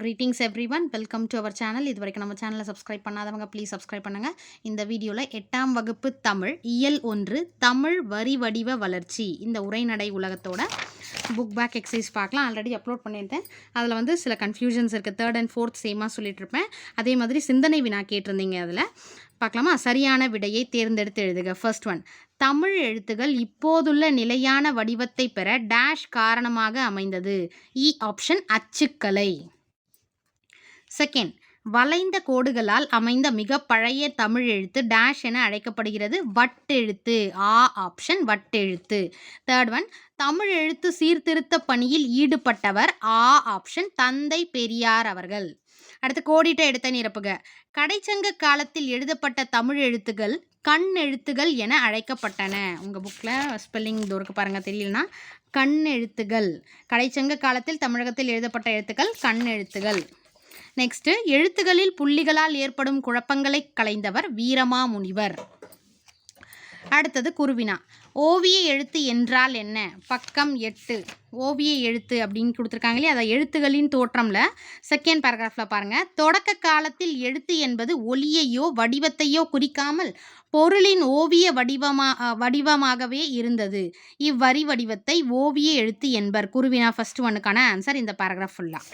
Greetings everyone welcome to our channel இது வரைக்கும் நம்ம சேனலை சப்ஸ்கிரைப் பண்ணாதவங்க ப்ளீஸ் சப்ஸ்கிரைப் பண்ணுங்கள் இந்த வீடியோவில் எட்டாம் வகுப்பு தமிழ் இயல் ஒன்று தமிழ் வரி வடிவ வளர்ச்சி இந்த உரைநடை உலகத்தோட புக் பேக் எக்ஸசைஸ் பார்க்கலாம். ஆல்ரெடி அப்லோட் பண்ணியிருந்தேன். அதில் வந்து சில கன்ஃபியூஷன்ஸ் இருக்குது தேர்ட் அண்ட் ஃபோர்த் சேமாக சொல்லிட்டுருப்பேன் அதே மாதிரி சிந்தனை வினா கேட்டிருந்தீங்க அதில். பார்க்கலாமா? சரியான விடையை தேர்ந்தெடுத்து எழுதுக. ஃபர்ஸ்ட் ஒன் தமிழ் எழுத்துகள் இப்போதுள்ள நிலையான வடிவத்தை பெற டேஷ் காரணமாக அமைந்தது. E இ ஆப்ஷன் அச்சுக்கலை. செகண்ட் வளைந்த கோடுகளால் அமைந்த மிக பழைய தமிழ் எழுத்து டேஷ் என அழைக்கப்படுகிறது. வட்டெழுத்து. ஆ ஆப்ஷன் வட்டெழுத்து. தேர்ட் ஒன் தமிழ் எழுத்து சீர்திருத்த பணியில் ஈடுபட்டவர். ஆ ஆப்ஷன் தந்தை பெரியார் அவர்கள். அடுத்து கோடிட்ட எடுத்த நிரப்புக. கடைச்சங்க காலத்தில் எழுதப்பட்ட தமிழ் எழுத்துகள் கண் எழுத்துகள் என அழைக்கப்பட்டன. உங்கள் புக்கில் ஸ்பெல்லிங் தோருக்கு பாருங்கள் தெரியலனா? கண் எழுத்துகள். கடைச்சங்க காலத்தில் தமிழகத்தில் எழுதப்பட்ட எழுத்துக்கள் கண் எழுத்துகள் நெக்ஸ்ட்டு எழுத்துகளில் புள்ளிகளால் ஏற்படும் குழப்பங்களை களைந்தவர் வீரமாமுனிவர். அடுத்தது குருவினா. ஓவிய எழுத்து என்றால் என்ன? பக்கம் எட்டு. ஓவிய எழுத்து அப்படின்னு கொடுத்துருக்காங்க இல்லையா? அதை எழுத்துகளின் தோற்றம்ல செகண்ட் பேராகிராஃபில் பாருங்கள் தொடக்க காலத்தில் எழுத்து என்பது ஒலியையோ வடிவத்தையோ குறிக்காமல் பொருளின் ஓவிய வடிவமா வடிவமாகவே இருந்தது. இவ்வரி வடிவத்தை ஓவிய எழுத்து என்பர். குருவினா ஃபர்ஸ்ட் ஒன்னுக்கான ஆன்சர் இந்த பேராகிராஃப் ஃபுல்லாக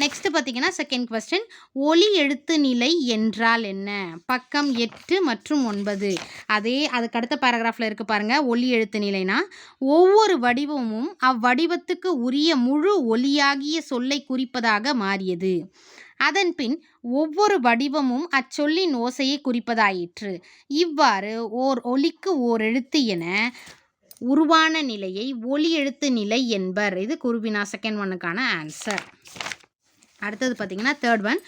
நெக்ஸ்ட்டு பார்த்தீங்கன்னா செகண்ட் கொஸ்டின் ஒலி எழுத்து நிலை என்றால் என்ன? பக்கம் எட்டு மற்றும் ஒன்பது. அதே அதுக்கு அடுத்த பேராகிராஃபில் இருக்குது பாருங்கள் ஒலி எழுத்து நிலைனா ஒவ்வொரு வடிவமும் அவ்வடிவத்துக்கு உரிய முழு ஒலியாகிய சொல்லை குறிப்பதாக மாறியது. அதன்பின் ஒவ்வொரு வடிவமும் அச்சொல்லின் ஓசையை குறிப்பதாயிற்று. இவ்வாறு ஓர் ஒலிக்கு ஓர் எழுத்து என உருவான நிலையை ஒலி எழுத்து நிலை என்பர். இது குருவினா செகண்ட் ஒன்னுக்கான ஆன்சர் அடுத்தது பார்த்தீங்கன்னா தேர்ட் ஒன்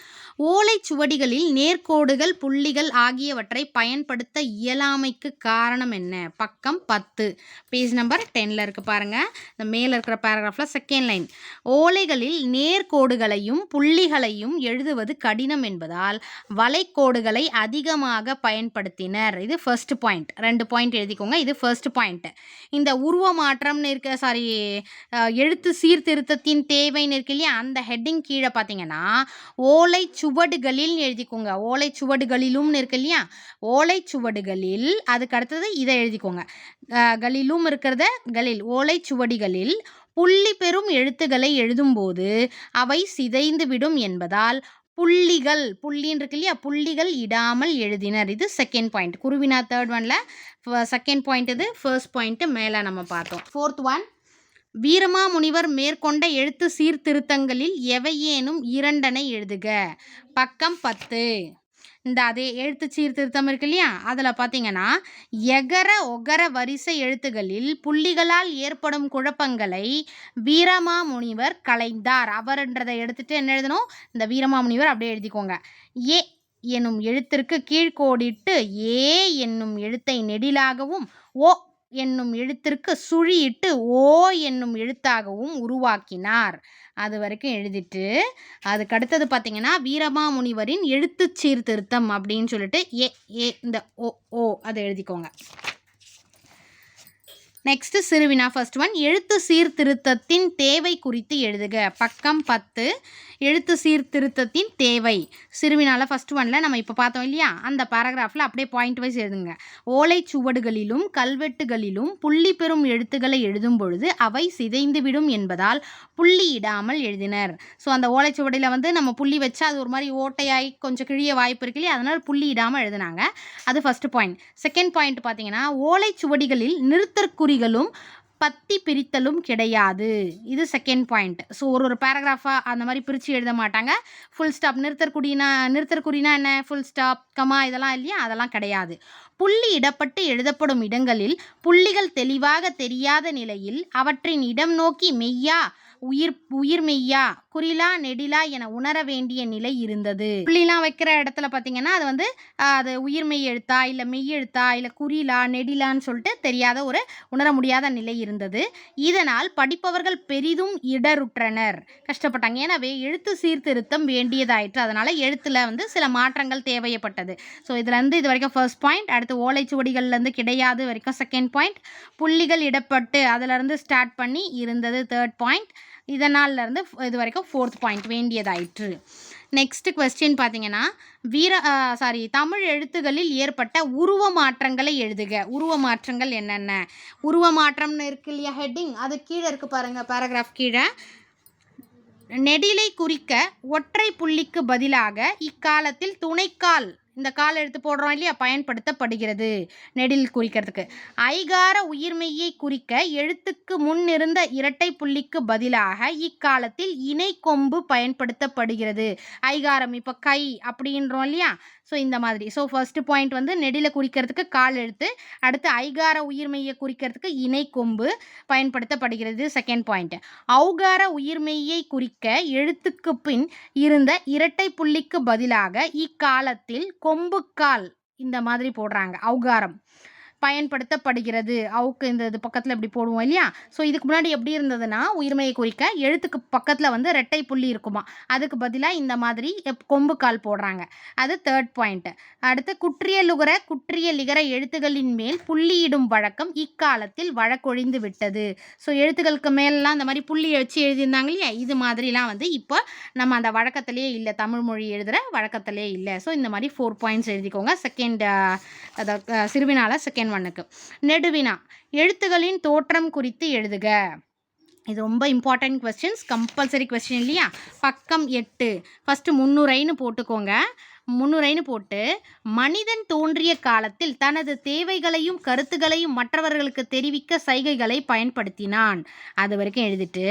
ஓலைச்சுவடிகளில் நேர்கோடுகள் புள்ளிகள் ஆகியவற்றை பயன்படுத்த இயலாமைக்கு காரணம் என்ன? பக்கம் பத்து. பேஜ் நம்பர் டென்னில் இருக்குது பாருங்கள் இந்த மேலே இருக்கிற பேராகிராஃபில் செகண்ட் லைன் ஓலைகளில் நேர்கோடுகளையும் புள்ளிகளையும் எழுதுவது கடினம் என்பதால் வலைக்கோடுகளை அதிகமாக பயன்படுத்தினர். இது ஃபர்ஸ்ட் பாயிண்ட் ரெண்டு பாயிண்ட் எழுதிக்கோங்க. இது ஃபர்ஸ்ட் பாயிண்ட்டு இந்த உருவ மாற்றம்னு இருக்க சாரி எழுத்து சீர்திருத்தத்தின் தேவைன்னு இருக்கு இல்லையா? அந்த ஹெட்டிங் கீழே பார்த்தீங்கன்னா ஓலை சு சுவடுகளில் எழுதிக்கோங்க. ஓலை சுவடுகளிலும் இருக்கு இல்லையா? ஓலை சுவடுகளில் அதுக்கு அடுத்தது இதை எழுதிக்கோங்க. கலிலும் களிலும் இருக்கிறத களில் ஓலை சுவடிகளில் புள்ளி பெறும் எழுத்துக்களை எழுதும்போது அவை சிதைந்து விடும் என்பதால் புள்ளிகள் புள்ளின்னு இருக்கு இல்லையா? புள்ளிகள் இடாமல் எழுதினர். இது செகண்ட் பாயிண்ட் குருவினா தேர்ட் ஒனில் செகண்ட் பாயிண்ட் இது ஃபர்ஸ்ட் பாயிண்ட்டு மேலே நம்ம பார்த்தோம். ஃபோர்த் ஒன் வீரமாமுனிவர் மேற்கொண்ட எழுத்து சீர்திருத்தங்களில் எவையேனும் இரண்டனை எழுதுக. பக்கம் பத்து. இந்த அதே எழுத்து சீர்திருத்தம் இருக்கு இல்லையா? அதில் பார்த்தீங்கன்னா எகர ஒகர வரிசை எழுத்துகளில் புள்ளிகளால் ஏற்படும் குழப்பங்களை வீரமாமுனிவர் கலைந்தார் அவர்ன்றதை எடுத்துட்டு என்ன எழுதணும்? இந்த வீரமாமுனிவர் அப்படியே எழுதிக்கோங்க. ஏ என்னும் எழுத்திற்கு கீழ்கோடிட்டு ஏ என்னும் எழுத்தை நெடிலாகவும் ஓ என்னும் எழுத்திற்கு சுழியிட்டு ஓ என்னும் எழுத்தாகவும் உருவாக்கினார். அது வரைக்கும் எழுதிட்டு அதுக்கு அடுத்தது பார்த்திங்கன்னா வீரமாமுனிவரின் எழுத்து சீர்திருத்தம் அப்படின்னு சொல்லிட்டு ஏ ஏ இந்த ஓ ஓ அதை எழுதிக்கோங்க. நெக்ஸ்ட் சிறுவினா ஃபர்ஸ்ட் ஒன் எழுத்து சீர்திருத்தத்தின் தேவை குறித்து எழுதுக. பக்கம் பத்து எழுத்து சீர்திருத்தத்தின் தேவை. சிறுவினால ஃபர்ஸ்ட் ஒனில் நம்ம இப்போ பார்த்தோம் இல்லையா? அந்த பேராகிராஃபில் அப்படியே பாயிண்ட் வைஸ் எழுதுங்க. ஓலைச்சுவடுகளிலும் கல்வெட்டுகளிலும் புள்ளி பெறும் எழுத்துக்களை எழுதும் பொழுது அவை சிதைந்துவிடும் என்பதால் புள்ளி இடாமல் எழுதினர். ஸோ அந்த ஓலைச்சுவடியில் வந்து நம்ம புள்ளி வச்சா அது ஒரு மாதிரி ஓட்டையாகி கொஞ்சம் கிழிய வாய்ப்பு இருக்கு இல்லையா? அதனால் புள்ளி இடாமல் எழுதுனாங்க. அது ஃபஸ்ட்டு பாயிண்ட் செகண்ட் பாயிண்ட் பார்த்தீங்கன்னா ஓலைச்சுவடிகளில் நிறுத்தற்குறிகளும் பத்தி பிரித்தலும் கிடையாது. இது செகண்ட் பாயிண்ட் ஸோ ஒரு ஒரு பேராகிராஃபாக அந்த மாதிரி பிரித்து எழுத மாட்டாங்க. ஃபுல் ஸ்டாப் நிறுத்தற்குடினா நிறுத்தற்குறினா என்ன? ஃபுல் ஸ்டாப் கமா இதெல்லாம் இல்லையா? அதெல்லாம் கிடையாது. புள்ளி இடப்பட்டு எழுதப்படும் இடங்களில் புள்ளிகள் தெளிவாக தெரியாத நிலையில் அவற்றின் இடம் நோக்கி மெய்யா உயிர் உயிர் மெய்யா குறிலா நெடிலா என உணர வேண்டிய நிலை இருந்தது. புள்ளிலாம் வைக்கிற இடத்துல பார்த்தீங்கன்னா அது வந்து அது உயிர் மெய் எழுத்தா இல்லை மெய் எழுத்தா இல்லை குறிலா நெடிலான்னு சொல்லிட்டு தெரியாத ஒரு உணர முடியாத நிலை இருந்தது. இதனால் படிப்பவர்கள் பெரிதும் இடருற்றனர். கஷ்டப்பட்டாங்க. எனவே எழுத்து சீர்திருத்தம் வேண்டியதாயிற்று. அதனால் எழுத்தில் வந்து சில மாற்றங்கள் தேவையப்பட்டது ஸோ இதுலேருந்து இது வரைக்கும் ஃபர்ஸ்ட் பாயிண்ட் அடுத்து ஓலைச்சுவடிகள்லேருந்து கிடையாது வரைக்கும் செகண்ட் பாயிண்ட் புள்ளிகள் இடப்பட்டு அதிலிருந்து ஸ்டார்ட் பண்ணி இருந்தது தேர்ட் பாயிண்ட் இதனாலேருந்து இது வரைக்கும் ஃபோர்த் பாயிண்ட் வேண்டியதாயிற்று. நெக்ஸ்ட்டு கொஸ்டின் பார்த்தீங்கன்னா வீர சாரி தமிழ் எழுத்துகளில் ஏற்பட்ட உருவ மாற்றங்களை எழுதுக. உருவ மாற்றங்கள் என்னென்ன? உருவ மாற்றம்னு இருக்கு இல்லையா ஹெட்டிங் அது கீழே இருக்கு பாருங்கள் பேராகிராஃப் கீழே. நெடிலை குறிக்க ஒற்றை புள்ளிக்கு பதிலாக இக்காலத்தில் துணைக்கால் இந்த கால் எழுத்து போடுறோம் இல்லையா? பயன்படுத்தப்படுகிறது நெடில் குறிக்கிறதுக்கு. ஐகார உயிர்மெய்யை குறிக்க எழுத்துக்கு முன் இருந்த இரட்டை புள்ளிக்கு பதிலாக இக்காலத்தில் இணை கொம்பு பயன்படுத்தப்படுகிறது. ஐகாரம் இப்போ கை அப்படின்றோம் இல்லையா? ஸோ இந்த மாதிரி. ஸோ ஃபஸ்ட்டு பாயிண்ட் வந்து நெடில குறிக்கிறதுக்கு கால் எழுத்து. அடுத்து ஐகார உயிர்மெய்யை குறிக்கிறதுக்கு இணை கொம்பு பயன்படுத்தப்படுகிறது செகண்ட் பாயிண்ட் அவுகார உயிர்மெய்யை குறிக்க எழுத்துக்கு பின் இருந்த இரட்டை புள்ளிக்கு பதிலாக இக்காலத்தில் கொம்புக்கால் இந்த மாதிரி போடுறாங்க. அவுகாரம். பயன்படுத்தப்படுகிறது. அவுக்கு இந்த இது பக்கத்தில் இப்படி போடுவோம் இல்லையா? ஸோ இதுக்கு முன்னாடி எப்படி இருந்ததுன்னா உயிர்மையை குறிக்க எழுத்துக்கு பக்கத்தில் வந்து ரெட்டை புள்ளி இருக்குமா? அதுக்கு பதிலாக இந்த மாதிரி எப்- கொம்பு கால் போடுறாங்க. அது தேர்ட் பாயிண்ட்டு அடுத்து குற்றியலுகர குற்றியலிகர எழுத்துகளின் மேல் புள்ளியிடும் வழக்கம் இக்காலத்தில் வழக்கொழிந்து விட்டது. ஸோ எழுத்துக்களுக்கு மேலெலாம் இந்த மாதிரி புள்ளி வச்சு எழுதியிருந்தாங்க இல்லையா? இது மாதிரிலாம் வந்து இப்போ நம்ம அந்த வழக்கத்திலேயே இல்லை. தமிழ் மொழி எழுதுகிற வழக்கத்திலே இல்லை. ஸோ இந்த மாதிரி ஃபோர் பாயிண்ட்ஸ் எழுதிக்கோங்க. செகண்ட் அதை சிறுவினால செகண்ட் ஒன்னுக்கு நெடுவினா எழுத்துகளின் தோற்றம் குறித்து எழுதுக. இது ரொம்ப இம்பார்ட்டன்ட் கொஸ்டின்ஸ் கம்பல்சரி கொஸ்டின் இல்லையா? பக்கம் எட்டு. ஃபஸ்ட்டு முன்னுரைன்னு போட்டுக்கோங்க. முன்னுரைன்னு போட்டு மனிதன் தோன்றிய காலத்தில் தனது தேவைகளையும் கருத்துகளையும் மற்றவர்களுக்கு தெரிவிக்க சைகைகளை பயன்படுத்தினான். அது வரைக்கும் எழுதிட்டு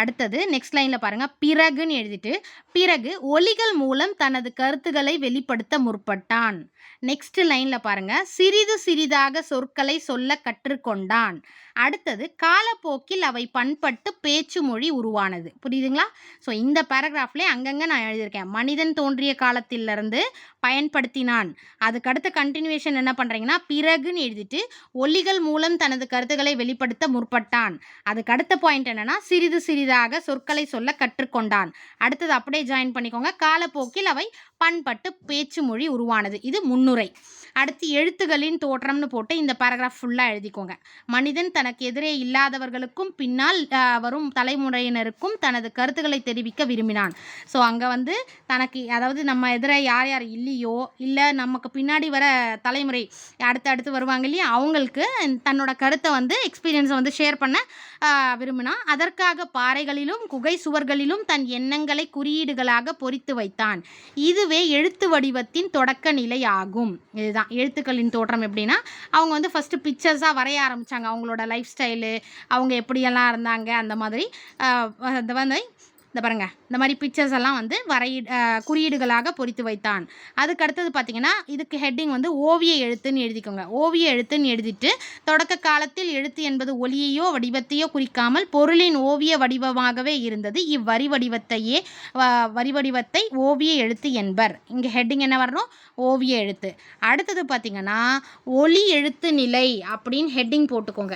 அடுத்தது நெக்ஸ்ட் லைனில் பாருங்கள் பிறகுன்னு எழுதிட்டு பிறகு ஒலிகள் மூலம் தனது கருத்துக்களை வெளிப்படுத்த முற்பட்டான். நெக்ஸ்ட் லைனில் பாருங்கள் சிறிது சிறிதாக சொற்களை சொல்ல கற்றுக்கொண்டான். அடுத்தது காலப்போக்கில் அவை பண்பட்டு பேச்சு மொழி உருவானது. புரியுதுங்களா? ஸோ இந்த பேராகிராஃப்லேயே அங்கங்கே நான் எழுதியிருக்கேன். மனிதன் தோன்றிய காலத்திலிருந்து பயன்படுத்தினான். அதுக்கடுத்த கண்டினியூஷன் என்ன பண்ணுறீங்கன்னா பிறகுன்னு எழுதிட்டு ஒலிகள் மூலம் தனது கருத்துக்களை வெளிப்படுத்த முற்பட்டான். அதுக்கு அடுத்த பாயிண்ட் என்னன்னா சிறிது சிறிதாக சொற்களை சொல்ல கற்றுக்கொண்டான். அடுத்தது அப்படியே ஜாயின் பண்ணிக்கோங்க. காலப்போக்கில் அவை பண்பட்டு பேச்சு மொழி உருவானது. இது முன்னுரை. அடுத்து எழுத்துகளின் தோற்றம்னு போட்டு இந்த பேராகிராஃப் ஃபுல்லாக எழுதிக்கோங்க. மனிதன் தனக்கு எதிரே இல்லாதவர்களுக்கும் பின்னால் வரும் தலைமுறையினருக்கும் தனது கருத்துக்களை தெரிவிக்க விரும்பினான். ஸோ அங்கே வந்து தனக்கு அதாவது நம்ம எதிரே யார் யார் இல்லையோ இல்லை நமக்கு பின்னாடி வர தலைமுறை அடுத்து அடுத்து வருவாங்க இல்லையா அவங்களுக்கு தன்னோட கருத்தை வந்து எக்ஸ்பீரியன்ஸை வந்து ஷேர் பண்ண விரும்பினான். அதற்காக பாறைகளிலும் குகை சுவர்களிலும் தன் எண்ணங்களை குறியீடுகளாக பொறித்து வைத்தான். இதுவே எழுத்து வடிவத்தின் தொடக்க நிலை ஆகும் இதுதான் எழுத்துக்களின் தோற்றம் எப்படின்னா அவங்க வந்து ஃபஸ்ட்டு பிக்சர்ஸாக வரைய ஆரம்பித்தாங்க அவங்களோட லைஃப் ஸ்டைலு அவங்க எப்படியெல்லாம் இருந்தாங்க அந்த மாதிரி அந்த அது வந்து இந்த பாருங்க இந்த மாதிரி பிக்சர்ஸ் எல்லாம் வந்து வரையி குறியீடுகளாக பொறித்து வைத்தான். அதுக்கு அடுத்தது பார்த்தீங்கன்னா இதுக்கு ஹெட்டிங் வந்து ஓவிய எழுத்துன்னு எழுதிக்கோங்க. ஓவிய எழுத்துன்னு எழுதிட்டு தொடக்க காலத்தில் எழுத்து என்பது ஒலியையோ வடிவத்தையோ குறிக்காமல் பொருளின் ஓவிய வடிவமாகவே இருந்தது. இவ்வரி வடிவத்தையே வ- வரி வடிவத்தை ஓவிய எழுத்து என்பர். இங்கே ஹெட்டிங் என்ன வரணும்? ஓவிய எழுத்து. அடுத்தது பார்த்தீங்கன்னா ஒலி எழுத்து நிலை அப்படின்னு ஹெட்டிங் போட்டுக்கோங்க.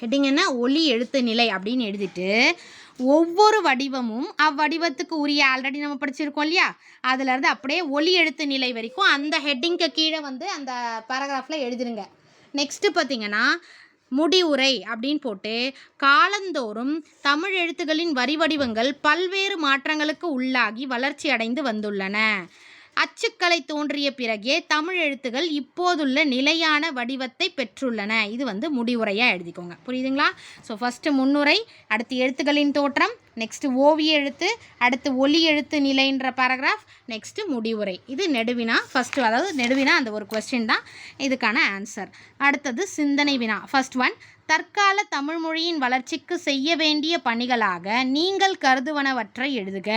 ஹெட்டிங் என்ன? ஒலி எழுத்து நிலை அப்படின்னு எழுதிட்டு ஒவ்வொரு வடிவமும் அவ்வடிவத்துக்கு உரிய ஆல்ரெடி நம்ம படிச்சிருக்கோம் இல்லையா? அதுலேருந்து அப்படியே ஒலி எழுத்து நிலை வரைக்கும் அந்த ஹெட்டிங்க்கு கீழே வந்து அந்த பேராகிராஃபில் எழுதிருங்க. நெக்ஸ்ட்டு பார்த்தீங்கன்னா முடிவுரை அப்படின்னு போட்டு காலந்தோறும் தமிழ் எழுத்துகளின் வரி வடிவங்கள் பல்வேறு மாற்றங்களுக்கு உள்ளாகி வளர்ச்சி அடைந்து வந்துள்ளன. அச்சுக்கலை தோன்றிய பிறகே தமிழ் எழுத்துகள் இப்போதுள்ள நிலையான வடிவத்தை பெற்றுள்ளன. இது வந்து முடிவுரையாக எழுதிக்கோங்க. புரியுதுங்களா? ஸோ ஃபஸ்ட்டு முன்னுரை அடுத்து எழுத்துக்களின் தோற்றம் நெக்ஸ்ட்டு ஓவிய எழுத்து அடுத்து ஒலி எழுத்து நிலைன்ற பேராகிராஃப் நெக்ஸ்ட்டு முடிவுரை. இது நெடுவினா ஃபஸ்ட்டு அதாவது நெடுவினா அந்த ஒரு கொஸ்டின் தான். இதுக்கான ஆன்சர் அடுத்தது சிந்தனை வினா. ஃபஸ்ட் ஒன் தற்கால தமிழ்மொழியின் வளர்ச்சிக்கு செய்ய வேண்டிய பணிகளாக நீங்கள் கருதுவனவற்றை எழுதுக.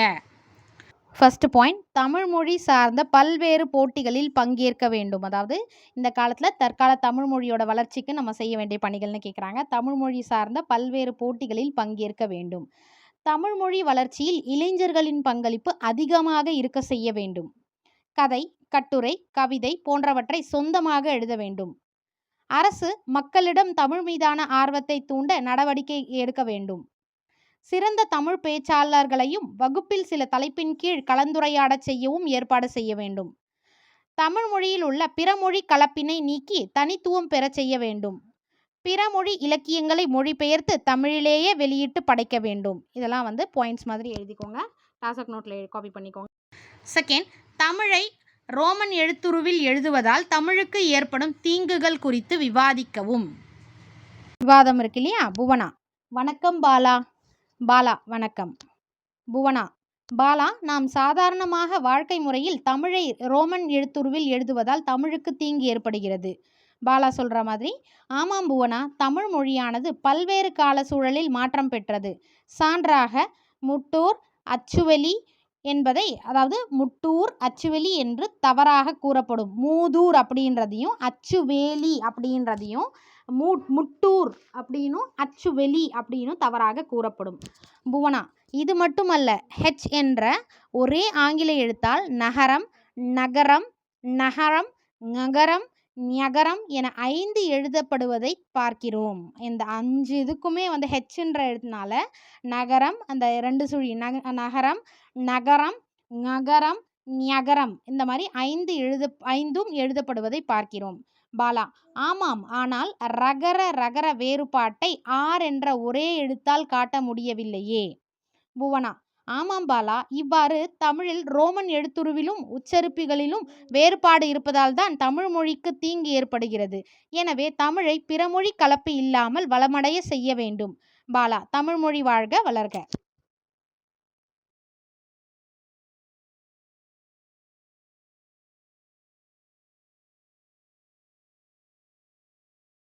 ஃபஸ்ட்டு பாயிண்ட் தமிழ் மொழி சார்ந்த பல்வேறு போட்டிகளில் பங்கேற்க வேண்டும். அதாவது இந்த காலத்தில் தற்கால தமிழ் மொழியோட வளர்ச்சிக்கு நம்ம செய்ய வேண்டிய பணிகள்னு கேட்குறாங்க தமிழ் மொழி சார்ந்த பல்வேறு போட்டிகளில் பங்கேற்க வேண்டும். தமிழ் மொழி வளர்ச்சியில் இளைஞர்களின் பங்களிப்பு அதிகமாக இருக்க செய்ய வேண்டும். கதை கட்டுரை கவிதை போன்றவற்றை சொந்தமாக எழுத வேண்டும். அரசு மக்களிடம் தமிழ் மீதான ஆர்வத்தை தூண்ட நடவடிக்கை எடுக்க வேண்டும். சிறந்த தமிழ் பேச்சாளர்களையும் வகுப்பில் சில தலைப்பின் கீழ் கலந்துரையாடச் செய்யவும் ஏற்பாடு செய்ய வேண்டும். தமிழ் மொழியில் உள்ள பிறமொழி கலப்பினை நீக்கி தனித்துவம் பெறச் செய்ய வேண்டும். பிறமொழி இலக்கியங்களை மொழிபெயர்த்து தமிழிலேயே வெளியிட்டு படைக்க வேண்டும். இதெல்லாம் வந்து பாயிண்ட்ஸ் மாதிரி எழுதிக்கோங்க. டாசக் நோட்டில் காப்பி பண்ணிக்கோங்க. செகண்ட் தமிழை ரோமன் எழுத்துருவில் எழுதுவதால் தமிழுக்கு ஏற்படும் தீங்குகள் குறித்து விவாதிக்கவும். விவாதம் இருக்கு இல்லையா? புவனா. வணக்கம் பாலா. பாலா வணக்கம். புவனா பாலா நாம் சாதாரணமாக வாழ்க்கை முறையில் தமிழை ரோமன் எழுத்துருவில் எழுதுவதால் தமிழுக்கு தீங்கு ஏற்படுகிறது. பாலா சொல்கிற மாதிரி ஆமாம் புவனா தமிழ் மொழியானது பல்வேறு கால சூழலில் மாற்றம் பெற்றது. சான்றாக முட்டூர் அச்சுவலி என்பதை அதாவது முட்டூர் அச்சுவெளி என்று தவறாக கூறப்படும். மூதூர் அப்படின்றதையும் அச்சுவேலி அப்படின்றதையும் மூ முட்டூர் அப்படின்னும் அச்சுவெளி அப்படின்னும் தவறாக கூறப்படும். புவனா இது மட்டுமல்ல ஹெச் என்ற ஒரே ஆங்கில எழுத்தால் நகரம் நகரம் நகரம் நகரம் நகரம் என ஐந்து எழுதப்படுவதை பார்க்கிறோம். இந்த அஞ்சு இதுக்குமே வந்து ஹெச்ன்ற எழுத்துனால நகரம் அந்த ரெண்டு சுழி நக நகரம் நகரம் நகரம் நகரம் இந்த மாதிரி ஐந்து எழுத ஐந்தும் எழுதப்படுவதை பார்க்கிறோம். பாலா. ஆமாம். ஆனால் ரகர ரகர வேறுபாட்டை ஆர் என்ற ஒரே எழுத்தால் காட்ட முடியவில்லையே. புவனா. ஆமாம் பாலா. இவ்வாறு தமிழில் ரோமன் எழுத்துருவிலும் உச்சரிப்புகளிலும் வேறுபாடு இருப்பதால் தான் தமிழ் மொழிக்கு தீங்கு ஏற்படுகிறது. எனவே தமிழை பிறமொழி கலப்பு இல்லாமல் வளமடைய செய்ய வேண்டும். பாலா. தமிழ் மொழி வாழ்க வளர்க.